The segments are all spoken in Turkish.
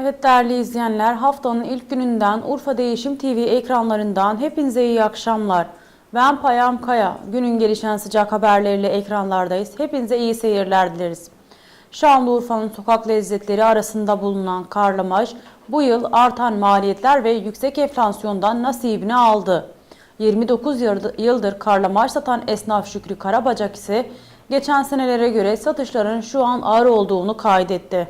Evet değerli izleyenler haftanın ilk gününden Urfa Değişim TV ekranlarından hepinize iyi akşamlar. Ben Payam Kaya. Günün gelişen sıcak haberleriyle ekranlardayız. Hepinize iyi seyirler dileriz. Şanlıurfa'nın sokak lezzetleri arasında bulunan karlamaj bu yıl artan maliyetler ve yüksek enflasyondan nasibini aldı. 29 yıldır- karlamaj satan esnaf Şükrü Karabacak ise geçen senelere göre satışların şu an ağır olduğunu kaydetti.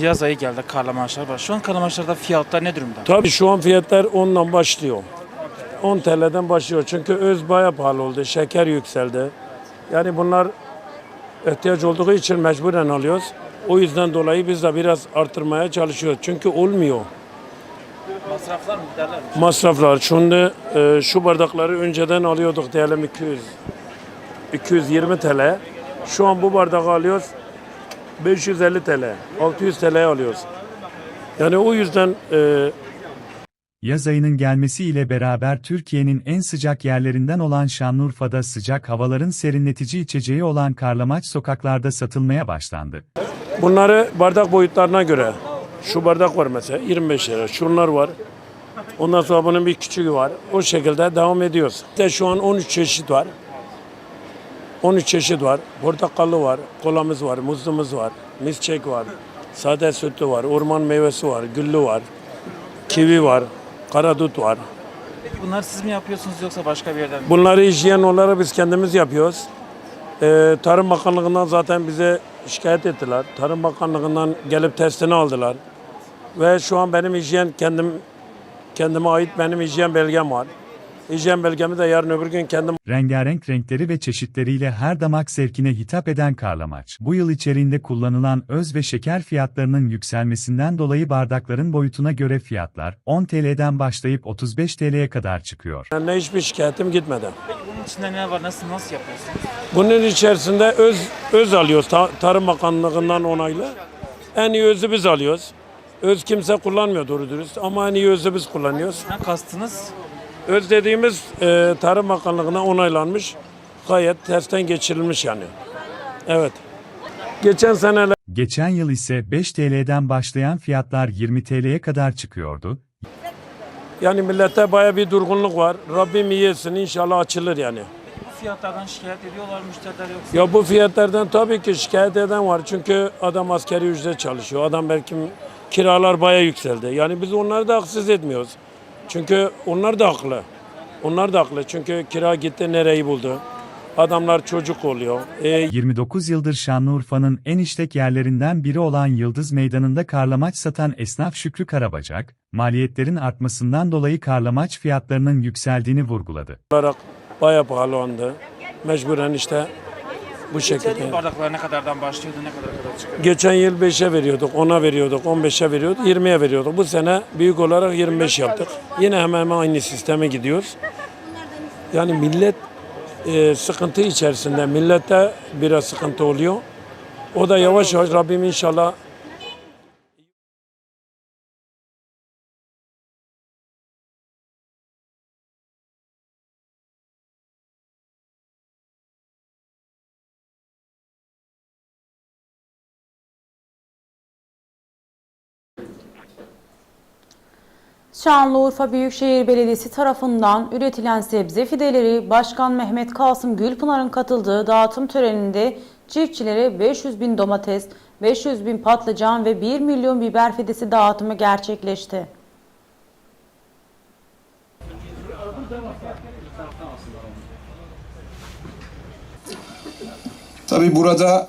Yaz ayı geldi karlamaçlar var. Şu an karlamaçlarda fiyatlar ne durumda? Tabii şu an fiyatlar 10'dan başlıyor. 10 TL'den başlıyor. Çünkü öz baya pahalı oldu. Şeker yükseldi. Yani bunlar ihtiyaç olduğu için mecburen alıyoruz. O yüzden dolayı biz de biraz artırmaya çalışıyoruz. Çünkü olmuyor. Masraflar mı giderler mi? Masraflar. Şimdi e, şu bardakları önceden alıyorduk diyelim 200 220 TL. Şu an bu bardağı alıyoruz 550 TL. 600 TL'ye alıyoruz. Yani o yüzden e, Yaz ayının gelmesiyle beraber Türkiye'nin en sıcak yerlerinden olan Şanlıurfa'da sıcak havaların serinletici içeceği olan karlamaç sokaklarda satılmaya başlandı. Bunları bardak boyutlarına göre. Şu bardak var mesela 25 lira. Şunlar var. Ondan sonra bunun bir küçüğü var. O şekilde devam ediyoruz. İşte şu an 13 çeşit var. 13 çeşit var. Portakallı var, kolamız var, muzlumuz var, misçek var, sade sütlü var, orman meyvesi var, güllü var, kivi var, karadut var. Peki bunları siz mi yapıyorsunuz yoksa başka bir yerden mi? Bunları hijyen olarak biz kendimiz yapıyoruz. Ee, Tarım Bakanlığı'ndan zaten bize şikayet ettiler. Tarım Bakanlığı'ndan gelip testini aldılar. Ve şu an benim hijyen kendim kendime ait benim hijyen belgem var. Hijyen belgemi de yarın öbür gün kendim Rengarenk renkleri ve çeşitleriyle her damak zevkine hitap eden karlamaç, bu yıl içeriğinde kullanılan öz ve şeker fiyatlarının yükselmesinden dolayı bardakların boyutuna göre fiyatlar 10 TL'den başlayıp 35 TL'ye kadar çıkıyor. ne hiçbir şikayetim gitmedi. Peki bunun içinde ne var? Nasıl nasıl yapıyorsunuz? Bunun içerisinde öz öz alıyoruz Ta- Tarım Bakanlığı'ndan onaylı. En iyi özü biz alıyoruz. Öz kimse kullanmıyor doğru dürüst ama en iyi özü biz kullanıyoruz. Ha, kastınız Öz dediğimiz e, Tarım Bakanlığı'na onaylanmış. Gayet testten geçirilmiş yani. Evet. Geçen seneler Geçen yıl ise 5 TL'den başlayan fiyatlar 20 TL'ye kadar çıkıyordu. yani millette baya bir durgunluk var. Rabbim iyi etsin inşallah açılır yani. bu fiyatlardan şikayet ediyorlar müşteriler yoksa? Ya bu fiyatlardan tabii ki şikayet eden var. Çünkü adam askeri ücret çalışıyor. Adam belki kiralar baya yükseldi. Yani biz onları da haksız etmiyoruz. Çünkü onlar da haklı. Onlar da haklı. Çünkü kira gitti nereyi buldu. Adamlar çocuk oluyor. E, 29 yıldır Şanlıurfa'nın en işlek yerlerinden biri olan Yıldız Meydanı'nda karlamaç satan esnaf Şükrü Karabacak, maliyetlerin artmasından dolayı karlamaç fiyatlarının yükseldiğini vurguladı. olarak bayağı pahalandı. Mecburen işte bu Geçen şekilde. yıl bardaklar ne kadardan başlıyordu ne kadar kadar çıkıyor? Geçen yıl 5'e veriyorduk, 10'a veriyorduk, 15'e veriyorduk, 20'ye veriyorduk. Bu sene büyük olarak 25 yaptık. Yine hemen hemen aynı sisteme gidiyoruz. Yani millet e, sıkıntı içerisinde, millette biraz sıkıntı oluyor. O da yavaş yavaş Rabbim inşallah Şanlıurfa Büyükşehir Belediyesi tarafından üretilen sebze fideleri Başkan Mehmet Kasım Gülpınar'ın katıldığı dağıtım töreninde çiftçilere 500 bin domates, 500 bin patlıcan ve 1 milyon biber fidesi dağıtımı gerçekleşti. Tabii burada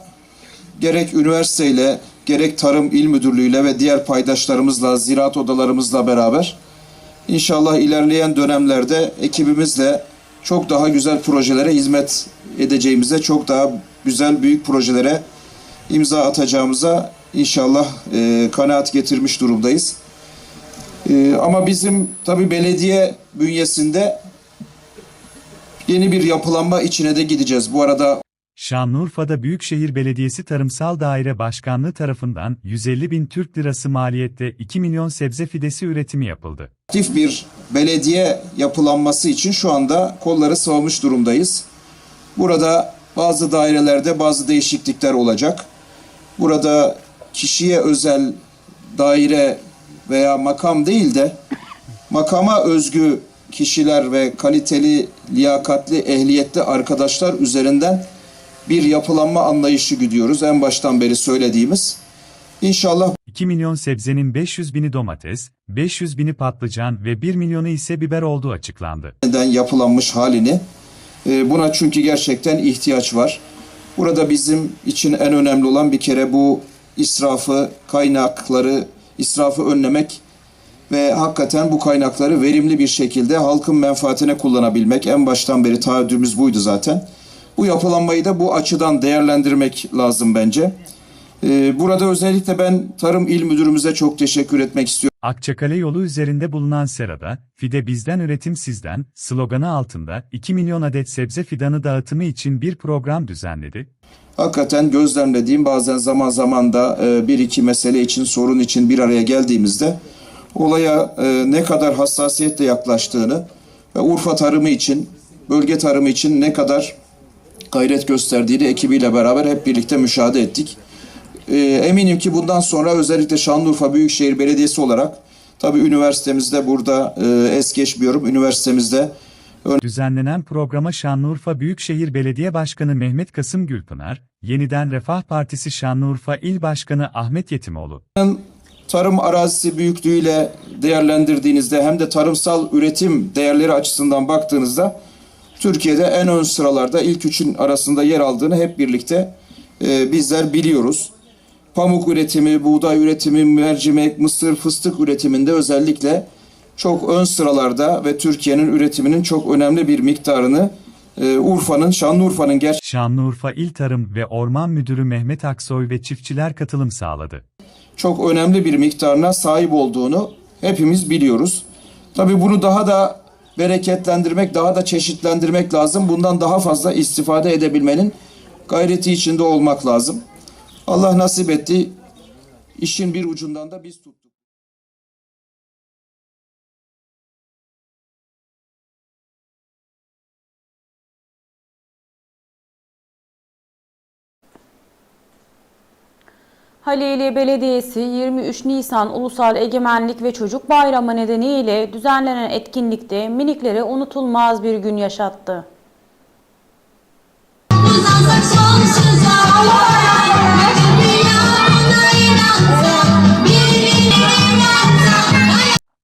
gerek üniversiteyle, gerek Tarım İl Müdürlüğü'yle ve diğer paydaşlarımızla, ziraat odalarımızla beraber inşallah ilerleyen dönemlerde ekibimizle çok daha güzel projelere hizmet edeceğimize, çok daha güzel büyük projelere imza atacağımıza inşallah e, kanaat getirmiş durumdayız. E, ama bizim tabii belediye bünyesinde yeni bir yapılanma içine de gideceğiz. Bu arada Şanlıurfa'da Büyükşehir Belediyesi Tarımsal Daire Başkanlığı tarafından 150 bin Türk Lirası maliyette 2 milyon sebze fidesi üretimi yapıldı. aktif bir belediye yapılanması için şu anda kolları sıvamış durumdayız. Burada bazı dairelerde bazı değişiklikler olacak. Burada kişiye özel daire veya makam değil de makama özgü kişiler ve kaliteli, liyakatli, ehliyetli arkadaşlar üzerinden bir yapılanma anlayışı gidiyoruz. En baştan beri söylediğimiz. İnşallah 2 milyon sebzenin 500 bini domates, 500 bini patlıcan ve 1 milyonu ise biber olduğu açıklandı. neden yapılanmış halini. e, Buna çünkü gerçekten ihtiyaç var. Burada bizim için en önemli olan bir kere bu israfı, kaynakları, israfı önlemek ve hakikaten bu kaynakları verimli bir şekilde halkın menfaatine kullanabilmek. En baştan beri taahhüdümüz buydu zaten. Bu yapılanmayı da bu açıdan değerlendirmek lazım bence. E, Burada özellikle ben Tarım İl Müdürümüze çok teşekkür etmek istiyorum. Akçakale yolu üzerinde bulunan serada, Fide bizden üretim sizden, sloganı altında 2 milyon adet sebze fidanı dağıtımı için bir program düzenledi. hakikaten gözlemlediğim bazen zaman zaman da e, bir iki mesele için sorun için bir araya geldiğimizde olaya e, ne kadar hassasiyetle yaklaştığını ve Urfa tarımı için, bölge tarımı için ne kadar gayret gösterdiğini ekibiyle beraber hep birlikte müşahede ettik. E, eminim ki bundan sonra özellikle Şanlıurfa Büyükşehir Belediyesi olarak tabii üniversitemizde burada e, es geçmiyorum. Üniversitemizde Düzenlenen programa Şanlıurfa Büyükşehir Belediye Başkanı Mehmet Kasım Gülpınar, Yeniden Refah Partisi Şanlıurfa İl Başkanı Ahmet Yetimoğlu, tarım arazisi büyüklüğüyle değerlendirdiğinizde hem de tarımsal üretim değerleri açısından baktığınızda Türkiye'de en ön sıralarda ilk üçün arasında yer aldığını hep birlikte e, bizler biliyoruz. Pamuk üretimi, buğday üretimi, mercimek, mısır, fıstık üretiminde özellikle çok ön sıralarda ve Türkiye'nin üretiminin çok önemli bir miktarını e, Urfa'nın, Şanlıurfa'nın gerçekten Şanlıurfa İl Tarım ve Orman Müdürü Mehmet Aksoy ve çiftçiler katılım sağladı. çok önemli bir miktarına sahip olduğunu hepimiz biliyoruz. Tabii bunu daha da bereketlendirmek, daha da çeşitlendirmek lazım. Bundan daha fazla istifade edebilmenin gayreti içinde olmak lazım. Allah nasip etti. İşin bir ucundan da biz tuttuk. Halili Belediyesi 23 Nisan Ulusal Egemenlik ve Çocuk Bayramı nedeniyle düzenlenen etkinlikte miniklere unutulmaz bir gün yaşattı. Uzansak sonsuza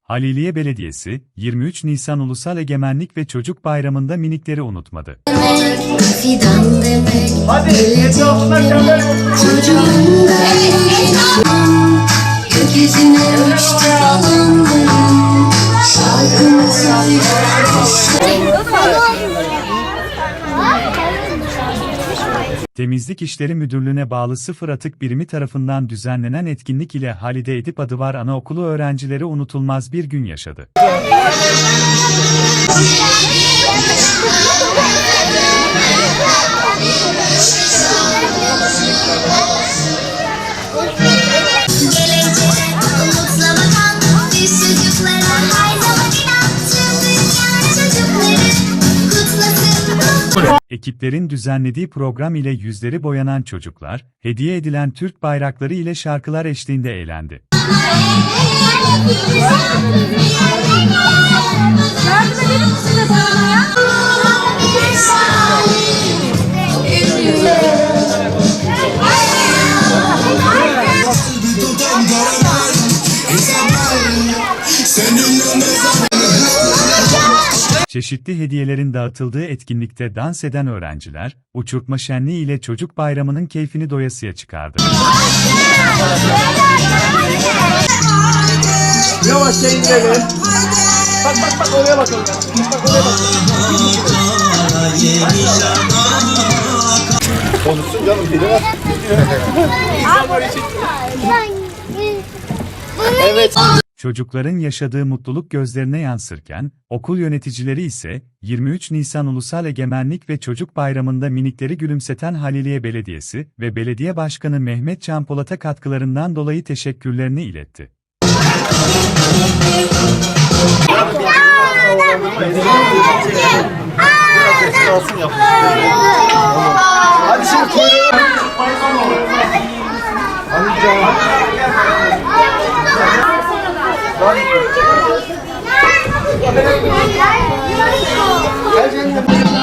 Haliliye Belediyesi, 23 Nisan Ulusal Egemenlik ve Çocuk Bayramı'nda minikleri unutmadı. demek Fidan demek Geleceğim demek Çocuğum demek Gökyüzüne uçtu balonlarım Şarkımı Temizlik İşleri Müdürlüğü'ne bağlı Sıfır Atık Birimi tarafından düzenlenen etkinlik ile Halide Edip Adıvar Anaokulu öğrencileri unutulmaz bir gün yaşadı. Ekiplerin düzenlediği program ile yüzleri boyanan çocuklar, hediye edilen Türk bayrakları ile şarkılar eşliğinde eğlendi. Çeşitli hediyelerin dağıtıldığı etkinlikte dans eden öğrenciler, uçurtma şenliği ile çocuk bayramının keyfini doyasıya çıkardı. Yavaşça indirelim. Bak bak bak oraya bakalım. Bak oraya bakalım. Konuşsun canım biri var. İnsanlar için. Evet. Çocukların yaşadığı mutluluk gözlerine yansırken, okul yöneticileri ise 23 Nisan Ulusal Egemenlik ve Çocuk Bayramı'nda minikleri gülümseten Haliliye Belediyesi ve Belediye Başkanı Mehmet Can Polat'a katkılarından dolayı teşekkürlerini iletti. Tepsi alsın yap. Hadi şimdi kuyruğu.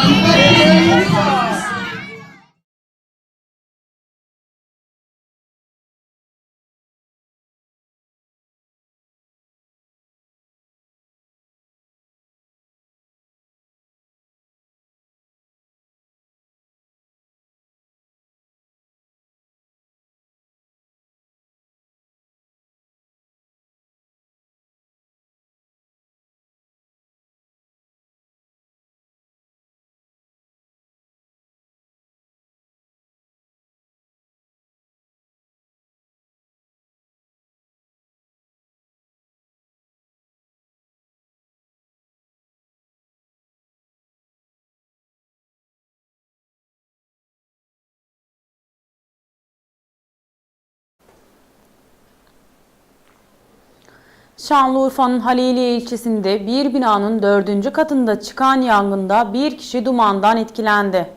Şanlıurfa'nın Haliliye ilçesinde bir binanın dördüncü katında çıkan yangında bir kişi dumandan etkilendi.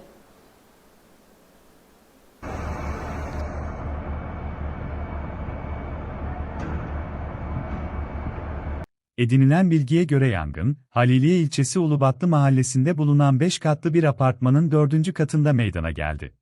Edinilen bilgiye göre yangın, Haliliye ilçesi Ulubatlı mahallesinde bulunan 5 katlı bir apartmanın 4. katında meydana geldi.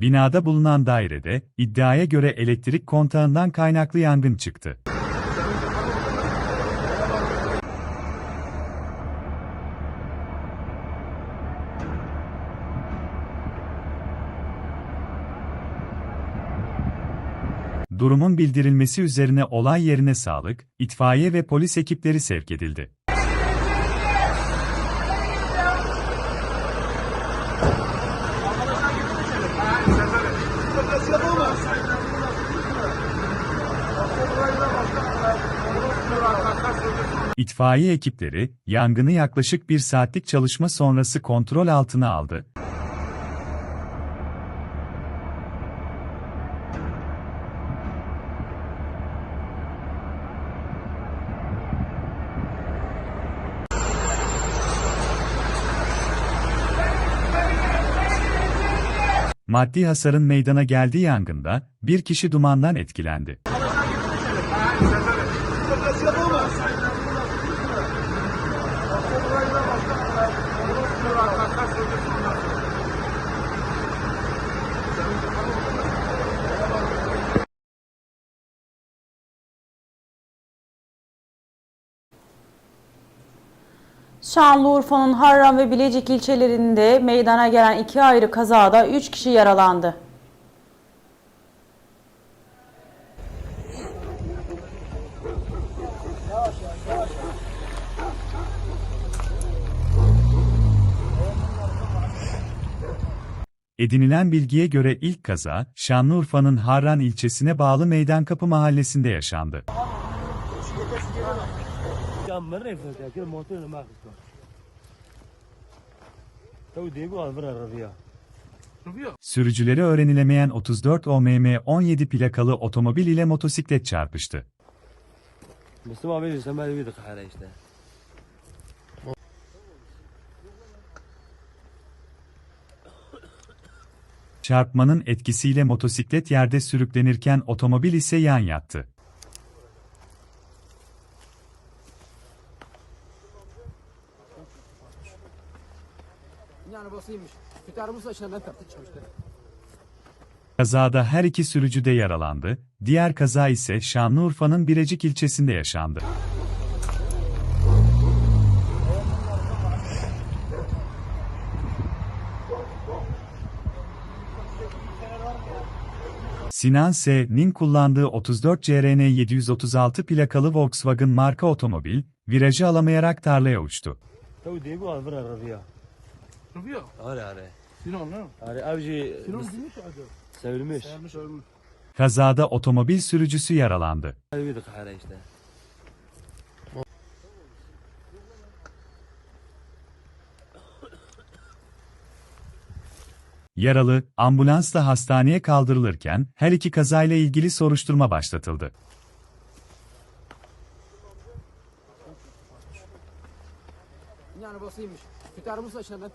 Binada bulunan dairede, iddiaya göre elektrik kontağından kaynaklı yangın çıktı. Durumun bildirilmesi üzerine olay yerine sağlık, itfaiye ve polis ekipleri sevk edildi. İtfaiye ekipleri, yangını yaklaşık bir saatlik çalışma sonrası kontrol altına aldı. Maddi hasarın meydana geldiği yangında, bir kişi dumandan etkilendi. Şanlıurfa'nın Harran ve Bilecik ilçelerinde meydana gelen iki ayrı kazada 3 kişi yaralandı. Edinilen bilgiye göre ilk kaza, Şanlıurfa'nın Harran ilçesine bağlı Meydankapı mahallesinde yaşandı. Sürücüleri öğrenilemeyen 34 OMM 17 plakalı otomobil ile motosiklet çarpıştı. Müslüm abi sen böyle bir dakika işte. Çarpmanın etkisiyle motosiklet yerde sürüklenirken otomobil ise yan yattı. Yani Çocuklarımız da içinden çocuklar. Kazada her iki sürücü de yaralandı, diğer kaza ise Şanlıurfa'nın Birecik ilçesinde yaşandı. Sinan S.'nin kullandığı 34 CRN 736 plakalı Volkswagen marka otomobil, virajı alamayarak tarlaya uçtu. Tabii değil bu araba arabaya. Arabaya? Arabaya. Sinan ne? Yani abici... Sinan biz... bilmiş mi acaba? Sevilmiş. Sevilmiş ölmüş. Kazada otomobil sürücüsü yaralandı. Seviyorduk hala işte. Yaralı, ambulansla hastaneye kaldırılırken her iki kazayla ilgili soruşturma başlatıldı. Yani basıymış. Kütarımız açına ben.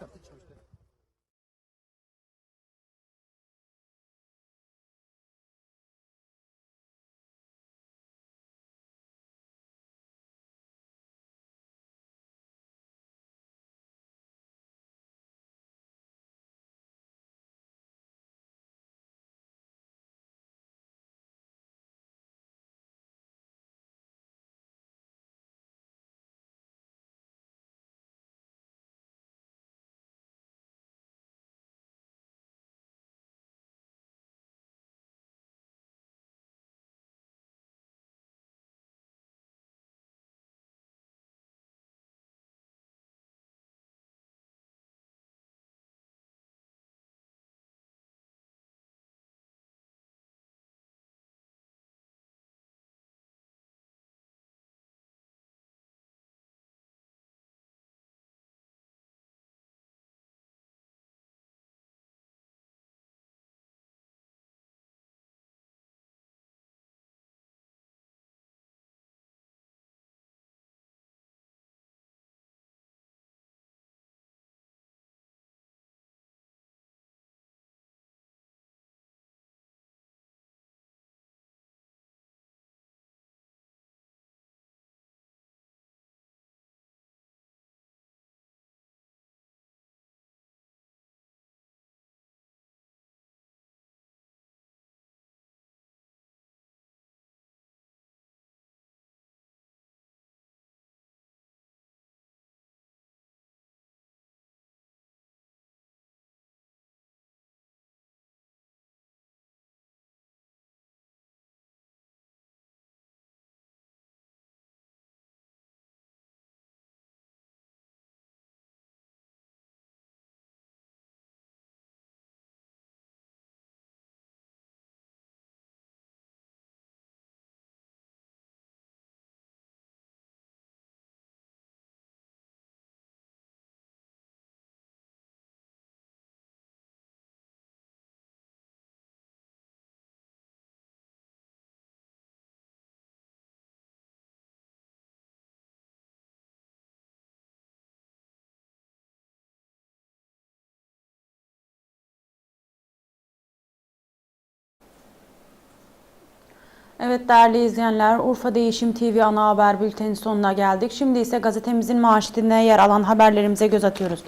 Evet değerli izleyenler, Urfa Değişim TV ana haber bültenin sonuna geldik. Şimdi ise gazetemizin manşetinde yer alan haberlerimize göz atıyoruz.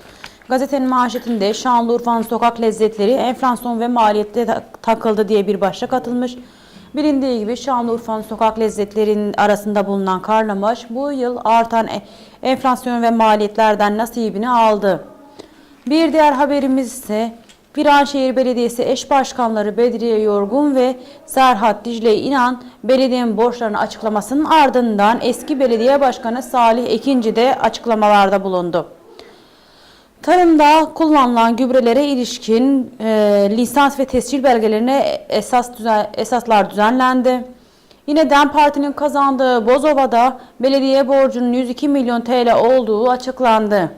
Gazetenin manşetinde Şanlıurfa'nın sokak lezzetleri enflasyon ve maliyette tak- takıldı diye bir başlık atılmış. Bilindiği gibi Şanlıurfa'nın sokak lezzetlerinin arasında bulunan karnamaş bu yıl artan e- enflasyon ve maliyetlerden nasibini aldı. Bir diğer haberimiz ise Viranşehir Belediyesi eş başkanları Bedriye Yorgun ve Serhat Dicle İnan belediyenin borçlarını açıklamasının ardından eski belediye başkanı Salih Ekinci de açıklamalarda bulundu. Tarımda kullanılan gübrelere ilişkin e, lisans ve tescil belgelerine esas düzen, esaslar düzenlendi. Yine DEM Parti'nin kazandığı Bozova'da belediye borcunun 102 milyon TL olduğu açıklandı.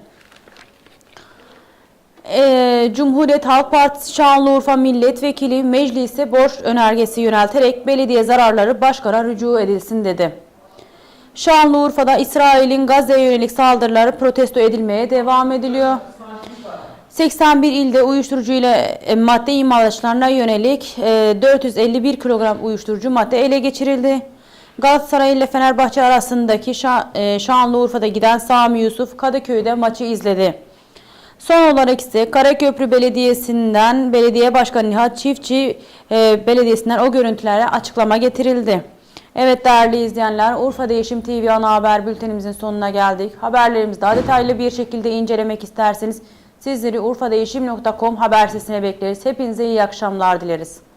Ee, Cumhuriyet Halk Partisi Şanlıurfa Milletvekili meclise borç önergesi yönelterek belediye zararları başkana rücu edilsin dedi. Şanlıurfa'da İsrail'in Gazze'ye yönelik saldırıları protesto edilmeye devam ediliyor. 81 ilde uyuşturucu ile e, madde imalatçılarına yönelik e, 451 kilogram uyuşturucu madde ele geçirildi. Galatasaray ile Fenerbahçe arasındaki e, Şanlıurfa'da giden Sami Yusuf Kadıköy'de maçı izledi. Son olarak ise Karaköprü Belediyesi'nden Belediye Başkanı Nihat Çiftçi e, Belediyesi'nden o görüntülere açıklama getirildi. Evet değerli izleyenler Urfa Değişim TV ana haber bültenimizin sonuna geldik. Haberlerimizi daha detaylı bir şekilde incelemek isterseniz sizleri urfadeğişim.com haber sitesine bekleriz. Hepinize iyi akşamlar dileriz.